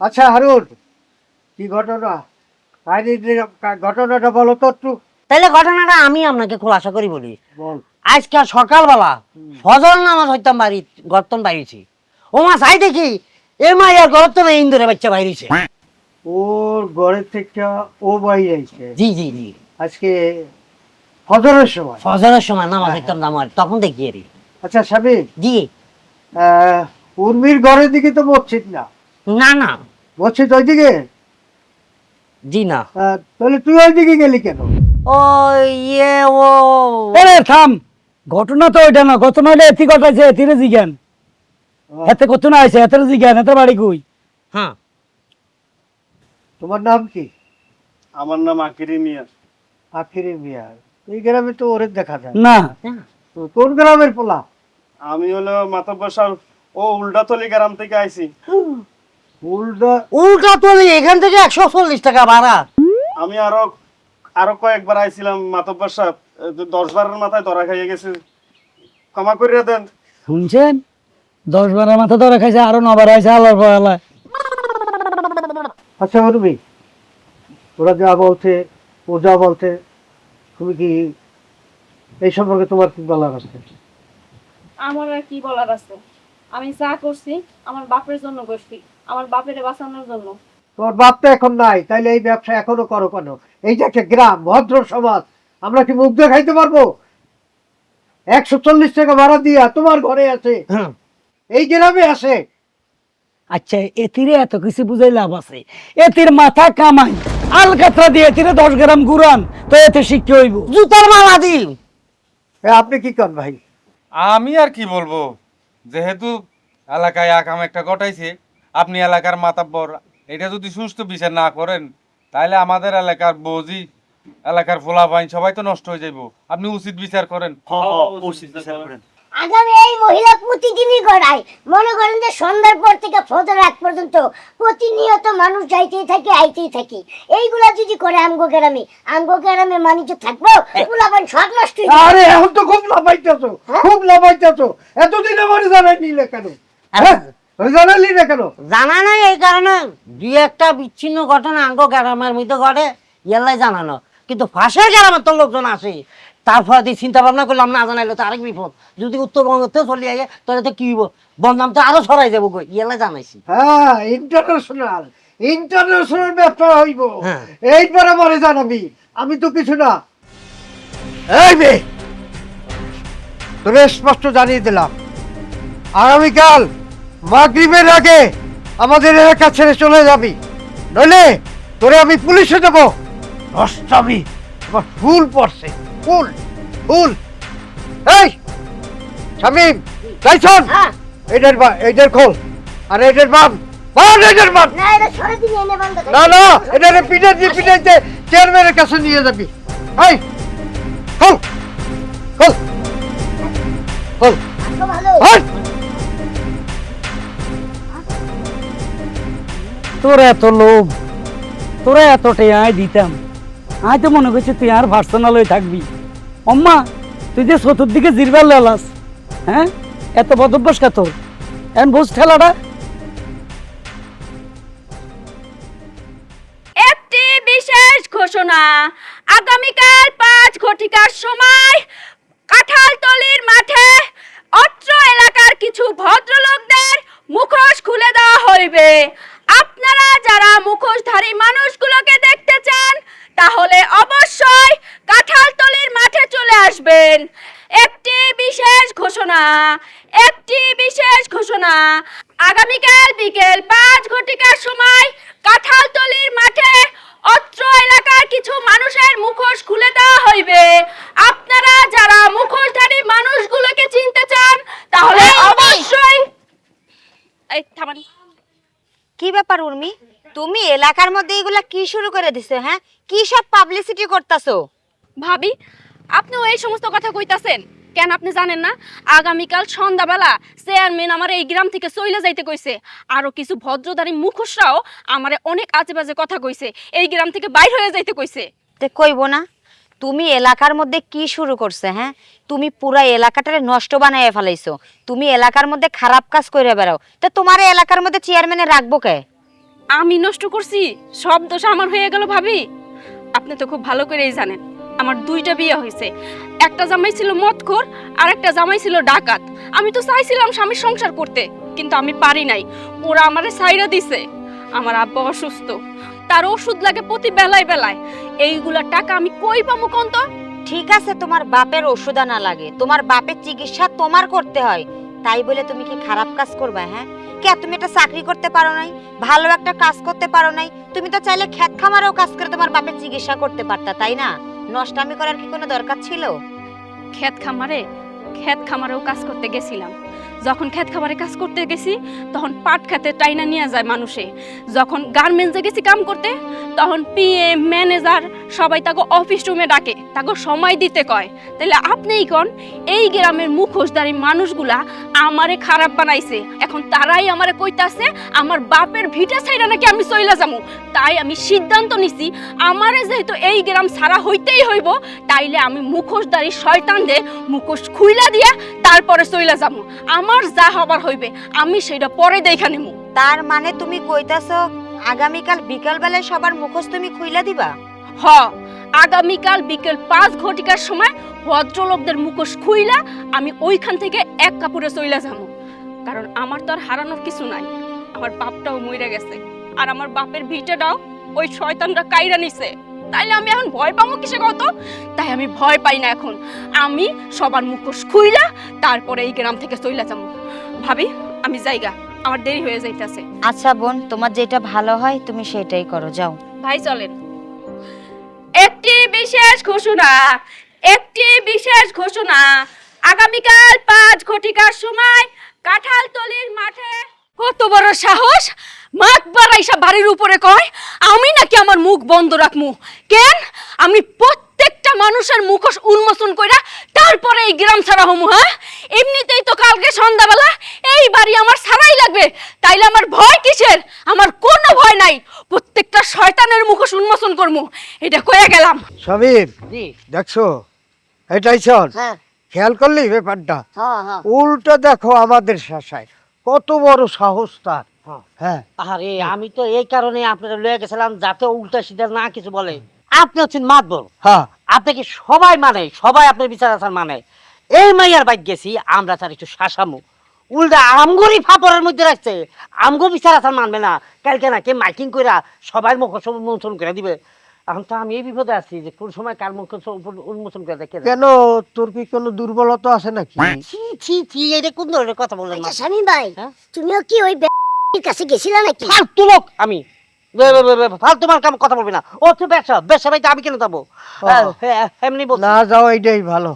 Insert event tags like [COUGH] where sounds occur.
আচ্ছা হারুন কি ঘটনা? ঘটনাটা বলো তো একটু। তাহলে ঘটনাটা আমি আপনাকে খোলাসা করি বলি। বল। আজকে সকালবেলা ফজর নামাজ হইতাম বাড়ি গর্তন বাইরেছি। ও মা চাই দেখি এ মা ইয়ার গর্তনে ইন্দুরে বাচ্চা বাইরেছে। ওর ঘরের থেকে ও বাইরে আইছে? জি জি জি। আজকে ফজরের সময়? ফজরের সময় নামাজ হইতাম নামাজ তখন দেখি আচ্ছা স্বামী। জি। উর্মির ঘরের দিকে তো মসজিদ না? না না। মসজিদ ওইদিকে? জি না। আহ, তাহলে তুই ওইদিকে গেলি কেন? ও ইয়ে ও আরে থাম। ঘটনা তো ওইটা না। ঘটনা হলে এতি ঘটাইছে এতিরে জিজ্ঞান এতে ঘটনা আছে এতে জিজ্ঞান এতে বাড়ি কই? হ্যাঁ। তোমার নাম কি? আমার নাম আকিরি মিয়া। আখিরি মিয়া। এই গ্রামে তো ওরে দেখা যায় না। তো কোন গ্রামের পোলা? আমি হলো মাতব্বর সাহেব। ও উল্টাতলি গ্রাম থেকে আইছি। [GASPS] উল্টা উল্টা তলি এখান থেকে একশো চল্লিশ টাকা ভাড়া। আমি আরও আরও কয়েকবার আইছিলাম মাতব্বর সাহেব দশ বারের মাথায় ধরা খাইয়ে গেছে। ক্ষমা করিয়া দেন। শুনছেন? দশ বারের মাথা ধরে খাইছে আরও নবার আইছে আল্লাহর পয়লা আচ্ছা উর্মি ওরা যা বলছে ও যা বলছে তুমি কি এই সম্পর্কে তোমার কি বলার আছে? আমার আর কি বলার আছে? আমি যা করছি আমার বাপের জন্য করছি। আমার বাপের বাঁচানোর জন্য। তোমার বাপ তো এখন নাই তাইলে এই ব্যবসা এখনও করো কেন? এই যে একটা গ্রাম ভদ্র সমাজ আমরা কি মুখ দিয়ে খাইতে পারব? একশো চল্লিশ টাকা ভাড়া দিয়া তোমার ঘরে আছে। হ্যাঁ। এই গ্রামে আছে। আচ্ছা এতিরে এত কিছু বুঝাই লাভ আছে। এতির মাথা কামাই আলকাতরা দিয়ে এতিরে দশ গ্রাম গুড়ান তো এতে শিক্ষা হইব। জুতার মালা এ, আপনি কি করেন ভাই? আমি আর কি বলব? যেহেতু এলাকায় আকাম একটা ঘটাইছে আপনি এলাকার মাতাব্বর এটা যদি সুস্থ বিচার না করেন তাহলে আমাদের এলাকার বৌজি এলাকার ফোলা পাইন সবাই তো নষ্ট হয়ে যাইব। আপনি উচিত বিচার করেন। আগামী এই মহিলা প্রতিদিনই গড়ায় মনে করেন যে সন্ধ্যার পর থেকে ফজর এক পর্যন্ত প্রতিনিয়ত মানুষ যাইতেই থাকে আইতেই থাকে। এইগুলা যদি করে আমগো গ্রামে আমগো গ্রামে মানুষ থাকব পোলাপান সব নষ্ট হয়ে। আরে এখন তো খুব লাভাইতেছো খুব লাভাইতেছো এতদিন আমার জানাই নিলে কেন? হ্যাঁ? জানালি না কেন? জানা নাই এই কারণে। দুই একটা বিচ্ছিন্ন ঘটনা আঙ্গ গ্রামের মধ্যে ঘটে ইয়ালাই জানানো। কিন্তু ফাঁসের গ্রামের তো লোকজন আসে তারপর দিয়ে চিন্তা ভাবনা করলাম না জানাইলে তো আরেক বিপদ। যদি উত্তরবঙ্গতেও চলে আগে তাহলে তো কি হইব? বদনাম তো আরও ছড়াই যাব গো ইয়ালাই জানাইছি। হ্যাঁ ইন্টারন্যাশনাল ইন্টারন্যাশনাল ব্যবসা হইব। হ্যাঁ। এইবার আমারে জানাবি আমি তো কিছু না। এই মেয়ে তোরে স্পষ্ট জানিয়ে দিলাম। আগামীকাল মাগরিবের আগে আমাদের এলাকা ছেড়ে চলে যাবি। নইলে তোরে আমি পুলিশে দেবো। নষ্টামি আমার ফুল পড়ছে ফুল ফুল। এই শামিম হ্যাঁ। এটার বা এটার খোল আর এটার বাম না এটা না এটারে পিঠে দিয়ে চেয়ারম্যানের কাছে নিয়ে যাবি। এই খোল খোল খোল। তোর এত লোভ, তোরা এত টেয়াই দিতাম। আয় তো মনে করছি তুই আর ভার্সোনাল হয়ে থাকবি। অম্মা, তুই যে চতুর্দিকে জিরবার লেলাস হ্যাঁ? এত বদভ্যাস কা তোর? এখন বুঝ ঠেলাটা। একটি বিশেষ ঘোষণা, আগামীকাল পাঁচ ঘটিকার সময় কাঁঠালতলির মাঠে অত্র এলাকার কিছু ভদ্রলোকদের মুখোশ খুলে দেওয়া হইবে। আপনারা যারা মুখোশধারী মানুষগুলোকে দেখতে চান তাহলে অবশ্যই কাঁঠালতলির মাঠে চলে আসবেন। একটি বিশেষ ঘোষণা একটি বিশেষ ঘোষণা। আগামীকাল বিকেল পাঁচ ঘটিকার সময় কাঁঠালতলির মাঠে অত্র এলাকার কিছু মানুষের মুখোশ খুলে দেওয়া হইবে। আপনারা যারা মুখোশধারী মানুষগুলোকে চিনতে চান তাহলে অবশ্যই এই থামান। কি ব্যাপার উর্মি? তুমি এলাকার মধ্যে এগুলা কি শুরু করে দিছো হ্যাঁ? কি সব পাবলিসিটি করতেছো? ভাবি আপনিও এই সমস্ত কথা কইতাছেন। কেন আপনি জানেন না? আগামীকাল সন্ধ্যাবেলা চেয়ারম্যান আমার এই গ্রাম থেকে চলে যাইতে কইছে। আরও কিছু ভদ্রদারি মুখোশরাও আমারে অনেক আজে বাজে কথা কইছে। এই গ্রাম থেকে বাইর হয়ে যাইতে কইছে। তে কইব না। তুমি এলাকার মধ্যে কি শুরু করছে হ্যাঁ? তুমি পুরা এলাকাটারে নষ্ট বানাইয়া ফেলাইছো। তুমি এলাকার মধ্যে খারাপ কাজ করে বেড়াও। তা তোমার এলাকার মধ্যে চেয়ারম্যানে রাখব কে? আমি নষ্ট করছি, সব দোষ আমার হয়ে গেল ভাবি। আপনি তো খুব ভালো করেই জানেন, আমার দুইটা বিয়ে হয়েছে। একটা জামাই ছিল মদখোর আর একটা জামাই ছিল ডাকাত। আমি তো চাইছিলাম স্বামীর সংসার করতে, কিন্তু আমি পারি নাই। ওরা আমারে সাইরা দিছে। আমার আব্বা অসুস্থ। তার ওষুধ লাগে প্রতি বেলায় বেলায়। এইগুলা টাকা আমি কই পাবো কোন তো ঠিক আছে তোমার বাপের ওষুধ আনা লাগে। তোমার বাপের চিকিৎসা তোমার করতে হয়। তাই বলে তুমি কি খারাপ কাজ করবে হ্যাঁ? কে তুমি একটা চাকরি করতে পারো নাই ভালো একটা কাজ করতে পারো নাই। তুমি তো চাইলে ক্ষেত খামারেও কাজ করে তোমার বাপের চিকিৎসা করতে পারতা তাই না? নষ্টামি করার কি কোনো দরকার ছিল? ক্ষেত খামারে ক্ষেত খামারেও কাজ করতে গেছিলাম। যখন ক্ষেত খামারে কাজ করতে গেছি, তখন পাট খেতে টাইনা নিয়ে যায় মানুষে। যখন গার্মেন্টসে গেছি কাম করতে, তখন পিএম ম্যানেজার সবাই তাকে অফিস রুমে ডাকে, তাকে সময় দিতে কয়। তাহলে আপনিই কন? এই গ্রামের মুখোশধারী মানুষগুলা আমারে খারাপ বানাইছে। এখন তারাই আমারে কইতাছে, আমার বাপের ভিটা ছাইরা নাকি আমি চইলা যামু। তাই আমি সিদ্ধান্ত নিছি, আমারে যেহেতু এই গ্রাম ছাড়া হইতেই হইব, তাইলে আমি মুখোশধারী শয়তানদের মুখোশ খুইলা দিয়া তারপরে চইলা যামু। আমার যা হবার হইবে আমি সেটা পরে দেখা নেব তার মানে তুমি কইতাছো আগামীকাল বিকাল বেলায় সবার মুখোশ তুমি খুইলা দিবা? হ আগামীকাল বিকেল পাঁচ ঘটিকার সময় ভদ্রলোকদের মুখোশ খুইলা আমি ওইখান থেকে এক কাপড়ে চইলা যাব। কারণ আমার তো আর হারানোর কিছু নাই আমার বাপটাও মরে গেছে। আর আমার বাপের ভিটেটাও ওই শয়তানরা কাইরা নিছে। তাইলে আমি এখন ভয় পাবো কিসে কত তাই আমি ভয় পাই না এখন। আমি সবার মুখোশ খুইলা তারপরে এই গ্রাম থেকে চইলা যাব। ভাবি আমি জায়গা আমার দেরি হয়ে যাইতেছে। আচ্ছা বোন তোমার যেটা ভালো হয় তুমি সেটাই করো যাও। ভাই চলেন। একটি বিশেষ ঘোষণা একটি বিশেষ ঘোষণা। আগামীকাল পাঁচ ঘটিকার সময় কাঁঠালতলির মাঠে কত বড় সাহস? মাঠ বাড়াইসা বাড়ির উপরে কয় আমি নাকি আমার মুখ বন্ধ রাখমু? কেন? আমি প্রত্যেকটা মানুষের মুখোশ উন্মোচন কইরা তারপরে এই গ্রাম ছাড়া হমু হ্যাঁ? এমনিতেই তো কালকে সন্ধ্যাবেলা এই বাড়ি আমার ছাড়াই লাগবে। তাইলে আমার ভয় কিসের? আমার কোনো ভয় নাই। প্রত্যেকটা শয়তানের মুখোশ উন্মোচন করমু। এটা কয়ে গেলাম। সমীর জি। দেখছ? এটাই চল হ্যাঁ। খেয়াল করলি ব্যাপারটা? হ্যাঁ হ্যাঁ। উল্টো দেখো আমাদের শাসায়। কত বড় সাহস তার। হ্যাঁ। হ্যাঁ। আরে আমি তো এই কারণে আপনারা লয়ে গেছিলাম যাতে উল্টা সিধা না কিছু বলে। আপনি হচ্ছেন মাতবর। হ্যাঁ। আপনাকে সবাই মানে সবাই আপনার বিচার আচার মানে? এই মাইয়ার বাইক গেছি আমরা তার একটু শাসামু। উল্টা আমগরি ফাপড়ের মধ্যে রাখছে আমগো বিচার আচার মানবে না। কালকে নাকি মাইকিং কইরা সবাই মুখ সব উন্মোচন করে দিবে। এখন তো আমি এই বিপদে আছি যে কোন সময় কার মুখ উন্মোচন করে দেখে কেন? তোর কি কোনো দুর্বলতা আছে নাকি? ছি ছি ছি এটা কোন ধরনের কথা বললেন আচ্ছা স্বামী ভাই হ্যাঁ? তুমিও কি ওই ব্যক্তির কাছে গেছিলা নাকি? ফালতু লোক আমি। ফালতু মার কাম কথা বলবি না। ও তো ব্যবসা ব্যবসা ভাই আমি কেন যাব? এমনি বলছি। না যাও এইটাই ভালো।